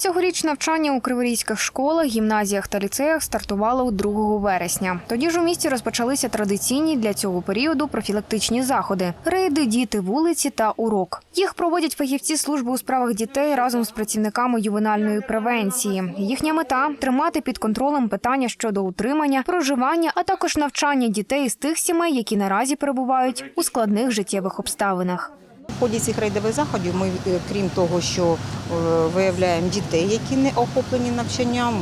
Цьогоріч навчання у криворізьких школах, гімназіях та ліцеях стартувало 2 вересня. Тоді ж у місті розпочалися традиційні для цього періоду профілактичні заходи: рейди, діти, вулиці та урок. Їх проводять фахівці служби у справах дітей разом з працівниками ювенальної превенції. Їхня мета тримати під контролем питання щодо утримання, проживання, а також навчання дітей з тих сімей, які наразі перебувають у складних життєвих обставинах. В ході цих рейдових заходів ми, е, крім того, що е, виявляємо дітей, які не охоплені навчанням,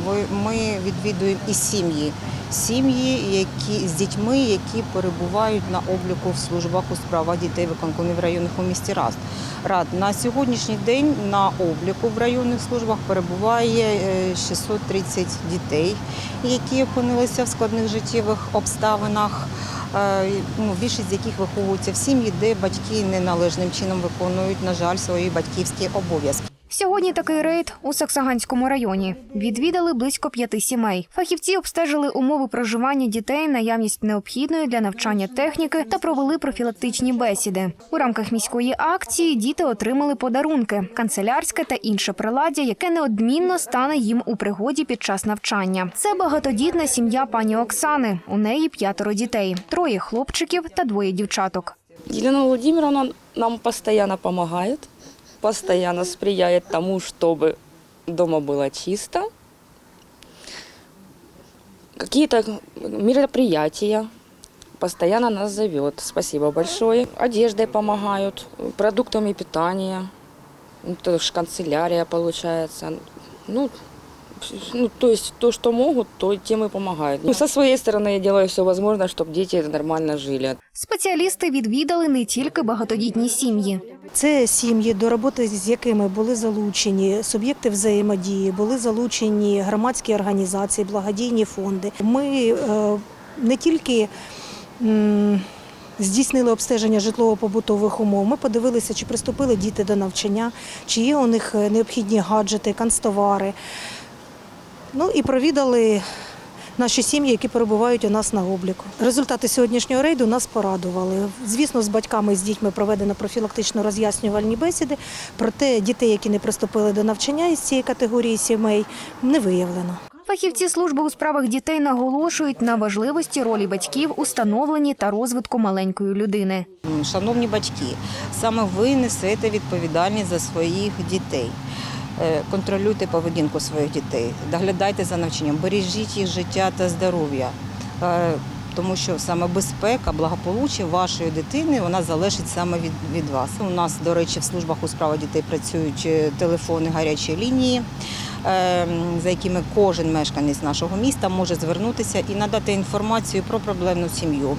ми відвідуємо і сім'ї. Сім'ї, які з дітьми, які перебувають на обліку в службах у справах дітей виконкомів районних у місті Раст. Рад на сьогоднішній день на обліку в районних службах перебуває е, 630 дітей, які опинилися в складних життєвих обставинах. Е, ну, більшість з яких виховуються в сім'ї, де батьки неналежним чином виконують, на жаль, свої батьківські обов'язки. Сьогодні такий рейд у Саксаганському районі. Відвідали близько п'яти сімей. Фахівці обстежили умови проживання дітей, наявність необхідної для навчання техніки та провели профілактичні бесіди. У рамках міської акції діти отримали подарунки, канцелярське та інше приладдя, яке неодмінно стане їм у пригоді під час навчання. Це багатодітна сім'я пані Оксани. У неї п'ятеро дітей, троє хлопчиків та двоє дівчаток. Елена Владимировна нам постоянно помогает, постоянно сприяет тому, чтобы дома было чисто. Какие-то мероприятия постоянно нас зовет. Спасибо большое. Одеждой помогают, продуктами питания, ну, то канцелярия получается. Ну, ну, то есть то, что могут, то тем и помогают. Ну, со своей стороны я делаю все возможное, чтобы дети нормально жили. Спеціалісти відвідали не тільки багатодітні сім'ї. Це сім'ї, до роботи з якими були залучені суб'єкти взаємодії, були залучені громадські організації, благодійні фонди. Ми е, не тільки м, здійснили обстеження житлово-побутових умов, ми подивилися, чи приступили діти до навчання, чи є у них е, необхідні гаджети, канцтовари. Ну і провідали наші сім'ї, які перебувають у нас на обліку. Результати сьогоднішнього рейду нас порадували. Звісно, з батьками з дітьми проведено профілактично роз'яснювальні бесіди. Проте дітей, які не приступили до навчання із цієї категорії сімей, не виявлено. Фахівці служби у справах дітей наголошують на важливості ролі батьків у становленні та розвитку маленької людини. Шановні батьки, саме ви несете відповідальність за своїх дітей. Е, Контролюйте поведінку своїх дітей, доглядайте за навчанням, бережіть їх життя та здоров'я. Е, Тому що саме безпека, благополуччя вашої дитини вона залежить саме від, від вас. У нас, до речі, в службах у справах дітей працюють е, телефони гарячої лінії, за якими кожен мешканець нашого міста може звернутися і надати інформацію про проблемну сім'ю,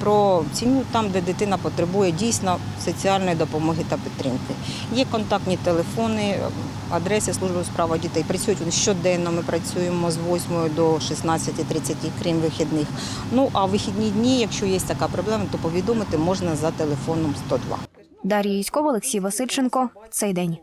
про сім'ю там, де дитина потребує дійсно соціальної допомоги та підтримки. Є контактні телефони, е, адреси служби у справах дітей. Працюють вони щоденно. Ми працюємо з 8 до 16.30, крім вихідних. Ну а вихідні дні, якщо є така проблема, то повідомити можна за телефоном 102. Дар'я Юськова, Олексій Васильченко. Цей день.